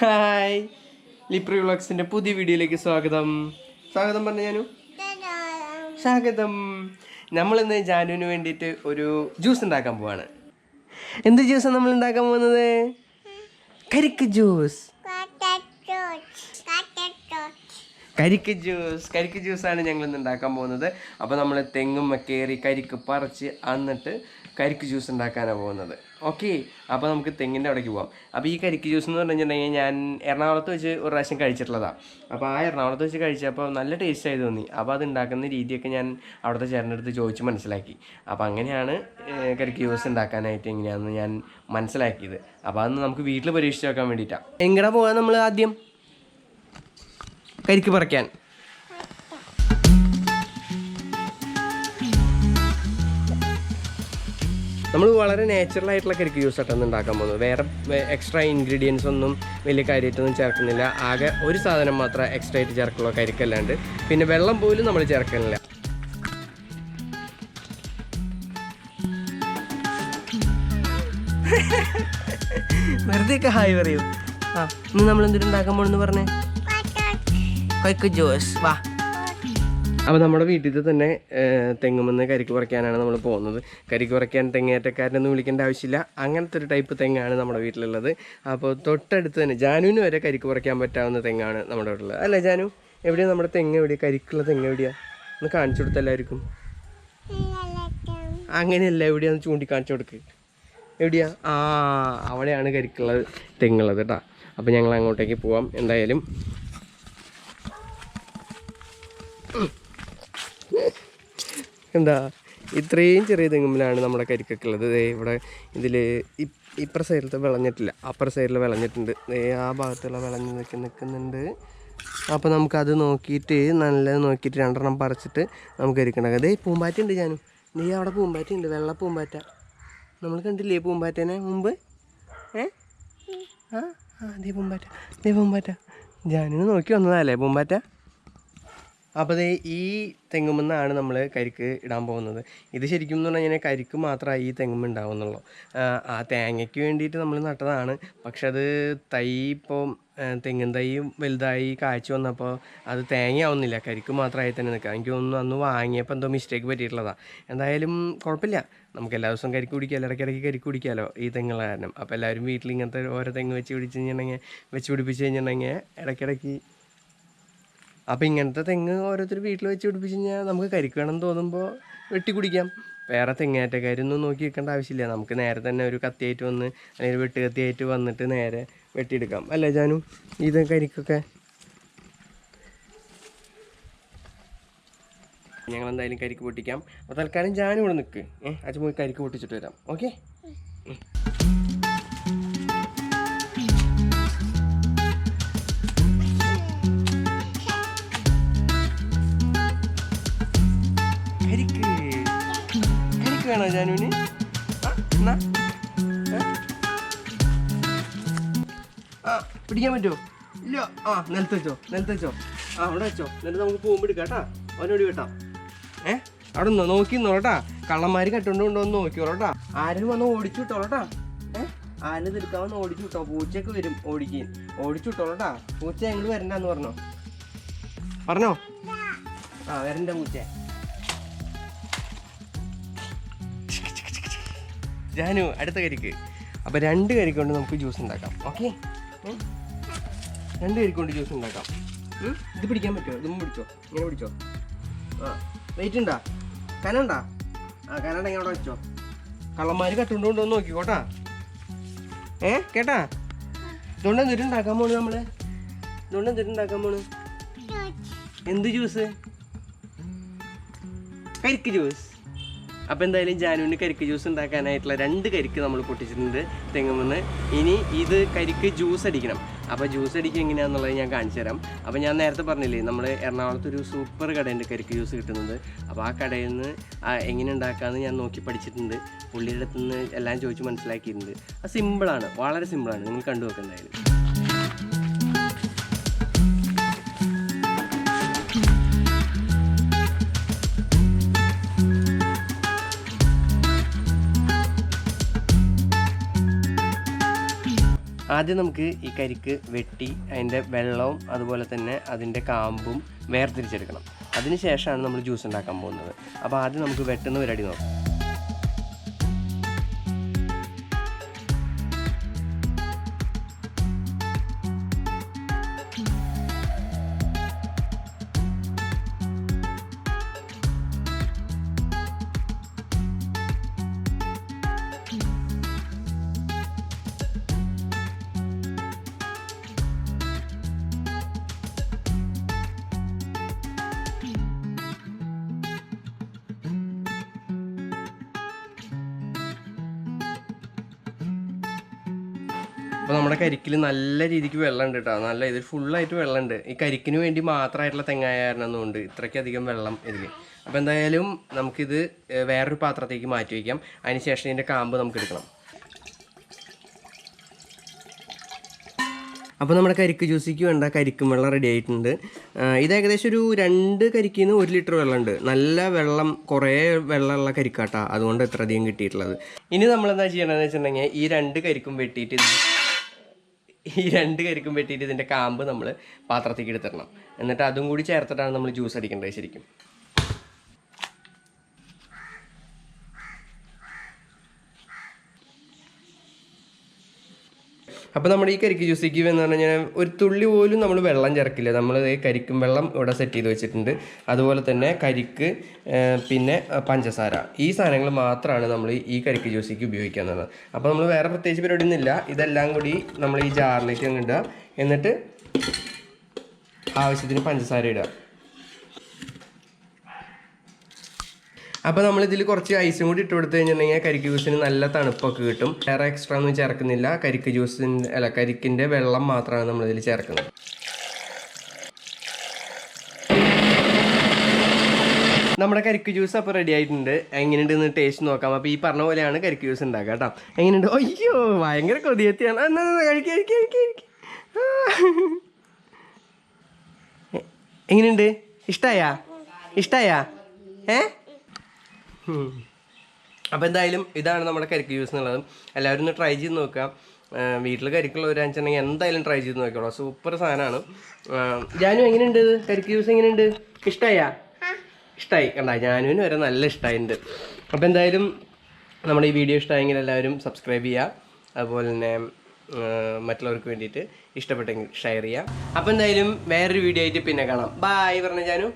Hi. ലിപ്രി വ്ളോഗ്സിന്റെ പുതിയ വീഡിയോയിലേക്ക് സ്വാഗതം. സ്വാഗതം പറഞ്ഞു ഞാനു? സ്വാഗതം. നമ്മളിന്ന് ജാനുവിന് വേണ്ടിയിട്ട് ഒരു ജ്യൂസ് ഉണ്ടാക്കാൻ പോവാണ്. എന്ത് ജ്യൂസാണ് നമ്മൾ ഉണ്ടാക്കാൻ പോകുന്നത്? കരിക്ക് ജ്യൂസ്. കരിക്ക് ജ്യൂസ്. കരിക്ക് ജ്യൂസാണ് ഞങ്ങൾ ഇന്ന് ഉണ്ടാക്കാൻ പോകുന്നത്. അപ്പോൾ നമ്മൾ തെങ്ങും കയറി കരിക്ക് പറിച്ച് എന്നിട്ട് കരിക്ക് ജ്യൂസ് ഉണ്ടാക്കാനാണ് പോകുന്നത്. ഓക്കെ അപ്പോൾ നമുക്ക് തെങ്ങിന്റെ അവിടേക്ക് പോകാം അപ്പോൾ ഈ കരിക്ക് ജ്യൂസ് എന്ന് പറഞ്ഞിട്ടുണ്ടെങ്കിൽ ഞാൻ എറണാകുളത്ത് വെച്ച് ഒരു പ്രാവശ്യം കഴിച്ചിട്ടുള്ളതാണ് അപ്പോൾ ആ എറണാകുളത്ത് വെച്ച് കഴിച്ചപ്പോൾ നല്ല ടേസ്റ്റ് ആയി തോന്നി. അപ്പോൾ അത് ഉണ്ടാക്കുന്ന രീതിയൊക്കെ ഞാൻ അവിടുത്തെ ചേട്ടന്റെ അടുത്ത് ചോദിച്ച് മനസ്സിലാക്കി. അപ്പോൾ അങ്ങനെയാണ് കരിക്ക് ജ്യൂസ് ഉണ്ടാക്കാനായിട്ട് എങ്ങനെയാണെന്ന് ഞാൻ മനസ്സിലാക്കിയത്. അപ്പോൾ അതൊന്ന് നമുക്ക് വീട്ടിൽ പരീക്ഷിച്ച് നോക്കാൻ വേണ്ടിയിട്ടാണ് എങ്ങനെ പോകാൻ നമ്മൾ ആദ്യം? കരിക്ക് പറിക്കാൻ. നമ്മൾ വളരെ നാച്ചുറൽ ആയിട്ടുള്ള കരിക്ക് ജ്യൂസ് ആയിട്ടാണ് ഉണ്ടാക്കാൻ പോകുന്നത്. വേറെ എക്സ്ട്രാ ഇൻഗ്രീഡിയൻസ് ഒന്നും വലിയ കാര്യമായിട്ടൊന്നും ചേർക്കുന്നില്ല. ആകെ ഒരു സാധനം മാത്രം എക്സ്ട്രാ ആയിട്ട് ചേർക്കുള്ളൂ കരിക്കല്ലാണ്ട്. പിന്നെ വെള്ളം പോലും നമ്മൾ ചേർക്കുന്നില്ല. വെറുതെ ഒക്കെ ഹായ് പറയൂ. ആ ഇന്ന് നമ്മൾ എന്തിനുണ്ടാക്കാൻ ഉണ്ടാക്കാൻ പോണെന്ന് പറഞ്ഞേ? കൊയ്ക്ക് ജ്യൂസ് വാ. അപ്പോൾ നമ്മുടെ വീട്ടിൽ തന്നെ തെങ്ങുമെന്ന് കരിക്ക് പറിക്കാനാണ് നമ്മൾ പോകുന്നത്. കരിക്ക് പറിക്കാൻ തെങ്ങേറ്റക്കാരനൊന്നും വിളിക്കേണ്ട ആവശ്യമില്ല. അങ്ങനത്തെ ഒരു ടൈപ്പ് തെങ്ങാണ് നമ്മുടെ വീട്ടിലുള്ളത്. അപ്പോൾ തൊട്ടടുത്ത് തന്നെ ജാനുവിന് വരെ കരിക്ക് പറിക്കാൻ പറ്റാവുന്ന തെങ്ങാണ് നമ്മുടെ വീട്ടിലുള്ളത് അല്ലേ ജാനു? എവിടെയാണ് നമ്മുടെ തെങ്ങ് എവിടെയാണ് കരിക്കുള്ള തെങ്ങ് എവിടെയാണ് ഒന്ന് കാണിച്ചു കൊടുത്തല്ലായിരിക്കും അങ്ങനെയല്ല എവിടെയാന്ന് ചൂണ്ടിക്കാണിച്ചു കൊടുക്ക്. എവിടെയാ? ആ അവിടെയാണ് കരിക്കുള്ളത് തെങ്ങുള്ളത് കേട്ടോ. അപ്പോൾ ഞങ്ങൾ അങ്ങോട്ടേക്ക് പോവാം. എന്തായാലും എന്താ ഇത്രയും ചെറിയ തെങ്ങുമ്പിലാണ് നമ്മുടെ കരിക്കൊക്കെ ഉള്ളത് ഇവിടെ ഇതിൽ ഇപ്പുറ സൈഡിലത്തെ വിളഞ്ഞിട്ടില്ല. അപ്പുറ സൈഡിൽ വിളഞ്ഞിട്ടുണ്ട്. ആ ഭാഗത്തുള്ള വിളഞ്ഞ് നിൽക്കി നിൽക്കുന്നുണ്ട് അപ്പോൾ നമുക്കത് നോക്കിയിട്ട് നല്ലത് നോക്കിയിട്ട് രണ്ടെണ്ണം പറിച്ചിട്ട് നമുക്ക് കരിക്കണ്ടാക്കാം അതേ പൂമ്പാറ്റ ഉണ്ട് ഞാനും. നീ അവിടെ പൂമ്പാറ്റ ഉണ്ട്. വെള്ള പൂമ്പാറ്റ. നമ്മൾ കണ്ടില്ലേ പൂമ്പാറ്റേനെ മുമ്പ്? ഏ? ആ ആ ദേ പൂമ്പാറ്റ. ദേ പൂമ്പാറ്റ. ഞാനിന്ന് നോക്കി വന്നതല്ലേ പൂമ്പാറ്റ? അപ്പോൾ ഈ തെങ്ങുമെന്നാണ് നമ്മൾ കരിക്ക് ഇടാൻ പോകുന്നത്. ഇത് ശരിക്കും എന്ന് പറഞ്ഞു കഴിഞ്ഞാൽ കരിക്ക് മാത്രമേ ഈ തെങ്ങുമ്മ ഉണ്ടാവുന്നുള്ളൂ ആ, ആ തേങ്ങയ്ക്ക് വേണ്ടിയിട്ട് നമ്മൾ നട്ടതാണ്. പക്ഷെ അത് തൈ ഇപ്പോൾ തെങ്ങിൻ തൈ വലുതായി കാഴ്ച വന്നപ്പോൾ അത് തേങ്ങയാവുന്നില്ല. കരിക്ക് മാത്രമായി തന്നെ നിൽക്കുക എനിക്ക് ഒന്ന് അന്ന് വാങ്ങിയപ്പോൾ എന്തോ മിസ്റ്റേക്ക് പറ്റിയിട്ടുള്ളതാണ് എന്തായാലും കുഴപ്പമില്ല നമുക്ക് എല്ലാ ദിവസവും കരിക്ക് കുടിക്കാമല്ലോ ഇടയ്ക്കിടയ്ക്ക് കരിക്ക് കുടിക്കാമല്ലോ ഈ തെങ്ങുള്ള കാരണം. അപ്പോൾ എല്ലാവരും വീട്ടിൽ ഇങ്ങനത്തെ ഓരോ തെങ്ങ് വെച്ച് പിടിച്ച് കഴിഞ്ഞിട്ടുണ്ടെങ്കിൽ വെച്ച് പിടിപ്പിച്ച് കഴിഞ്ഞിട്ടുണ്ടെങ്കിൽ ഇടയ്ക്കിടയ്ക്ക് അപ്പോൾ ഇങ്ങനത്തെ തെങ്ങ് ഓരോരുത്തർ വീട്ടിൽ വെച്ച് പിടിപ്പിച്ച് കഴിഞ്ഞാൽ നമുക്ക് കരിക്കണം എന്ന് തോന്നുമ്പോൾ വെട്ടി കുടിക്കാം. വേറെ തെങ്ങേറ്റക്കാരൊന്നും നോക്കി വെക്കേണ്ട ആവശ്യമില്ല. നമുക്ക് നേരെ തന്നെ ഒരു കത്തിയായിട്ട് വന്ന് അല്ലെങ്കിൽ വെട്ട് കത്തിയായിട്ട് വന്നിട്ട് നേരെ വെട്ടിയെടുക്കാം. അല്ലേ ജാനു? ഇത് കരിക്കൊക്കെ. ഞങ്ങൾ എന്തായാലും കരിക്ക് പൊട്ടിക്കാം. അപ്പോൾ തൽക്കാലം ജാനു ഇവിടെ നിൽക്ക് ഏഹ് അച്ഛൻ പോയി കരിക്ക് പൊട്ടിച്ചിട്ട് വരാം. ഓക്കെ? വേണോ ജാനുവിന്? എന്നാ? ആ പിടിക്കാൻ പറ്റുമോ? ഇല്ല. ആ നിലത്ത് വെച്ചോ നിലത്ത് വെച്ചോ. ആ അവിടെ വെച്ചോ. നിലത്ത് നമുക്ക് പോകുമ്പോൾ എടുക്കാം കേട്ടാ. അവനോട് കേട്ടാ ഏ? അവിടെ നിന്നോ? നോക്കി നോട്ടാ കള്ളന്മാർ കട്ടുകൊണ്ട് കൊണ്ടുവന്ന് നോക്കിയോളട്ടാ ആരും വന്ന് ഓടിച്ചു വിട്ടോളട്ടാ ഏ? ആരും എടുക്കാമെന്ന് ഓടിച്ചു വിട്ടോ. പൂച്ചയൊക്കെ വരും ഓടിക്കാൻ. ഓടിച്ചു വിട്ടോളട്ടാ പൂച്ച ഞങ്ങൾ വരണ്ടെന്ന് പറഞ്ഞോ? പറഞ്ഞോ? ആ വരണ്ട പൂച്ച. ജാനു അടുത്ത കരിക്ക്. അപ്പോൾ രണ്ട് കരിക്ക് കൊണ്ട് നമുക്ക് ജ്യൂസ് ഉണ്ടാക്കാം. ഓക്കെ രണ്ട് കരിക്ക് കൊണ്ട് ജ്യൂസ് ഉണ്ടാക്കാം. ഇത് പിടിക്കാൻ പറ്റുമോ? ഇതും പിടിച്ചോ? ഇങ്ങനെ പിടിച്ചോ? ആ. വെയിറ്റ് ഉണ്ടാ? കനണ്ടാ ആ കനണ്ട അവിടെ വെച്ചോ. കള്ളന്മാർ കട്ടുകൊണ്ട് നോക്കി നോക്കിക്കോട്ടാ ഏ? കേട്ടാ? ഇതുകൊണ്ട് എന്തിട്ട് ഉണ്ടാക്കാൻ പോണ് നമ്മൾ? ഇതുകൊണ്ട് എന്തിട്ട് ഉണ്ടാക്കാൻ പോണ്? എന്ത് ജ്യൂസ് കരിക്ക് ജ്യൂസ് അപ്പോൾ എന്തായാലും ജാനുവിന് കരിക്ക് ജ്യൂസ് ഉണ്ടാക്കാനായിട്ടുള്ള രണ്ട് കരിക്ക് നമ്മൾ പൊട്ടിച്ചിട്ടുണ്ട് തെങ്ങുമെന്ന്. ഇനി ഇത് കരിക്ക് ജ്യൂസ് അടിക്കണം. അപ്പോൾ ജ്യൂസ് അടിക്കുക എങ്ങനെയാണെന്നുള്ളത് ഞാൻ കാണിച്ചു തരാം. അപ്പോൾ ഞാൻ നേരത്തെ പറഞ്ഞില്ലേ നമ്മൾ എറണാകുളത്ത് ഒരു സൂപ്പർ കടയുണ്ട് കരിക്ക് ജ്യൂസ് കിട്ടുന്നത്. അപ്പോൾ ആ കടയിൽ നിന്ന് എങ്ങനെ ഉണ്ടാക്കാമെന്ന് ഞാൻ നോക്കി പഠിച്ചിട്ടുണ്ട്. പുള്ളിയുടെ അടുത്ത് നിന്ന് എല്ലാം ചോദിച്ച് മനസ്സിലാക്കിയിട്ടുണ്ട്. അത് സിമ്പിളാണ് വളരെ സിമ്പിളാണ് നിങ്ങൾ കണ്ടു നോക്കുക ആദ്യം നമുക്ക് ഈ കരിക്ക് വെട്ടി അതിന്റെ വെള്ളവും അതുപോലെ തന്നെ അതിന്റെ കാമ്പും വേർതിരിച്ചെടുക്കണം. അതിന് ശേഷമാണ് നമ്മൾ ജ്യൂസ് ഉണ്ടാക്കാൻ പോകുന്നത്. അപ്പോൾ ആദ്യം നമുക്ക് വെട്ടുന്ന പരിപാടി നോക്കാം. അപ്പോൾ നമ്മുടെ കരിക്കിൽ നല്ല രീതിക്ക് വെള്ളമുണ്ട് കേട്ടോ നല്ല ഇതിൽ ഫുള്ളായിട്ട് വെള്ളമുണ്ട് ഈ കരിക്കിന് വേണ്ടി മാത്രമായിട്ടുള്ള തെങ്ങായ കാരണമൊന്നുമുണ്ട് ഇത്രയ്ക്കധികം വെള്ളം ഇതിൽ അപ്പോൾ എന്തായാലും നമുക്കിത് വേറൊരു പാത്രത്തേക്ക് മാറ്റി വയ്ക്കാം അതിന് ശേഷം ഇതിന്റെ കാമ്പ് നമുക്ക് എടുക്കണം. അപ്പോൾ നമ്മുടെ കരിക്ക് ജ്യൂസിക്ക് വേണ്ട കരിക്കും വെള്ളം റെഡി ആയിട്ടുണ്ട്. ഇത് ഏകദേശം ഒരു രണ്ട് കരിക്കിൽ നിന്ന് ഒരു ലിറ്റർ വെള്ളമുണ്ട് നല്ല വെള്ളം കുറേ വെള്ളമുള്ള കരിക്കാട്ടാ. അതുകൊണ്ട് ഇത്രയധികം കിട്ടിയിട്ടുള്ളത്. ഇനി നമ്മൾ എന്താ ചെയ്യണമെന്ന് വെച്ചിട്ടുണ്ടെങ്കിൽ ഈ രണ്ട് കരിക്കും വെട്ടിയിട്ട് ഈ രണ്ട് കരിക്കും വെട്ടിയിട്ട് ഇതിന്റെ കാമ്പ് നമ്മൾ പാത്രത്തേക്ക് എടുത്തിടണം. എന്നിട്ട് അതും കൂടി ചേർത്തിട്ടാണ് നമ്മൾ ജ്യൂസ് അടിക്കേണ്ടത് ശരിക്കും. അപ്പോൾ നമ്മൾ ഈ കരിക്ക് ജ്യൂസിക്ക് എന്ന് പറഞ്ഞു കഴിഞ്ഞാൽ ഒരു തുള്ളി പോലും നമ്മൾ വെള്ളം ചേർക്കില്ല. നമ്മൾ കരിക്കും വെള്ളം ഇവിടെ സെറ്റ് ചെയ്ത് വെച്ചിട്ടുണ്ട്. അതുപോലെ തന്നെ കരിക്ക് പിന്നെ പഞ്ചസാര. ഈ സാധനങ്ങൾ മാത്രമാണ് നമ്മൾ ഈ കരിക്ക് ജ്യൂസിക്ക് ഉപയോഗിക്കുന്നത് അപ്പോൾ നമ്മൾ വേറെ പ്രത്യേകിച്ച് പരിപാടി ഒന്നുമില്ല ഇതെല്ലാം കൂടി നമ്മൾ ഈ ജാറിലേക്ക് ഇടുക. എന്നിട്ട് ആവശ്യത്തിന് പഞ്ചസാര ഇടുക. അപ്പോൾ നമ്മളിതിൽ കുറച്ച് ഐസും കൂടി ഇട്ട് കൊടുത്തു കഴിഞ്ഞിട്ടുണ്ടെങ്കിൽ കരിക്ക് ജ്യൂസിന് നല്ല തണുപ്പൊക്കെ കിട്ടും. വേറെ എക്സ്ട്രാ ഒന്നും ചേർക്കുന്നില്ല. കരിക്ക് ജ്യൂസിന്റെ അല്ല കരിക്കിന്റെ വെള്ളം മാത്രമാണ് നമ്മളിതിൽ ചേർക്കുന്നത്. നമ്മുടെ കരിക്ക് ജ്യൂസ് അപ്പോൾ റെഡി ആയിട്ടുണ്ട്. എങ്ങനെയുണ്ടെന്ന് ടേസ്റ്റ് നോക്കാം. അപ്പോൾ ഈ പറഞ്ഞ പോലെയാണ് കരിക്ക് ജ്യൂസ് ഉണ്ടാക്കുക കേട്ടോ. എങ്ങനെയുണ്ട്? അയ്യോ ഭയങ്കര കൊതിയെത്തിയാണ്. എന്നാ എങ്ങനെയുണ്ട്? ഇഷ്ടായാ? ഇഷ്ടായാ? ഏ? അപ്പോൾ എന്തായാലും ഇതാണ് നമ്മുടെ കരിക്ക് യൂസ് എന്നുള്ളത്. എല്ലാവരും ഒന്ന് ട്രൈ ചെയ്ത് നോക്കുക. വീട്ടിൽ കരിക്കുള്ള ഒരു അഞ്ചെണ്ണെങ്കിൽ എന്തായാലും ട്രൈ ചെയ്ത് നോക്കിയോളൂ സൂപ്പർ സാധനമാണ് ജാനു എങ്ങനെയുണ്ട്? ഇത് കരിക്ക് ജ്യൂസ് എങ്ങനെയുണ്ട്? ഇഷ്ടമായാ ഇഷ്ടമായി കണ്ട ജാനുവിന് വരെ നല്ല ഇഷ്ടമായിട്ടുണ്ട് അപ്പോൾ എന്തായാലും നമ്മുടെ ഈ വീഡിയോ ഇഷ്ടമായെങ്കിൽ എല്ലാവരും സബ്സ്ക്രൈബ് ചെയ്യുക അതുപോലെ തന്നെ മറ്റുള്ളവർക്ക് വേണ്ടിയിട്ട് ഇഷ്ടപ്പെട്ടെങ്കിൽ ഷെയർ ചെയ്യുക അപ്പോൾ എന്തായാലും വേറൊരു വീഡിയോ ആയിട്ട് പിന്നെ കാണാം. ബായ് പറഞ്ഞ ജാനു.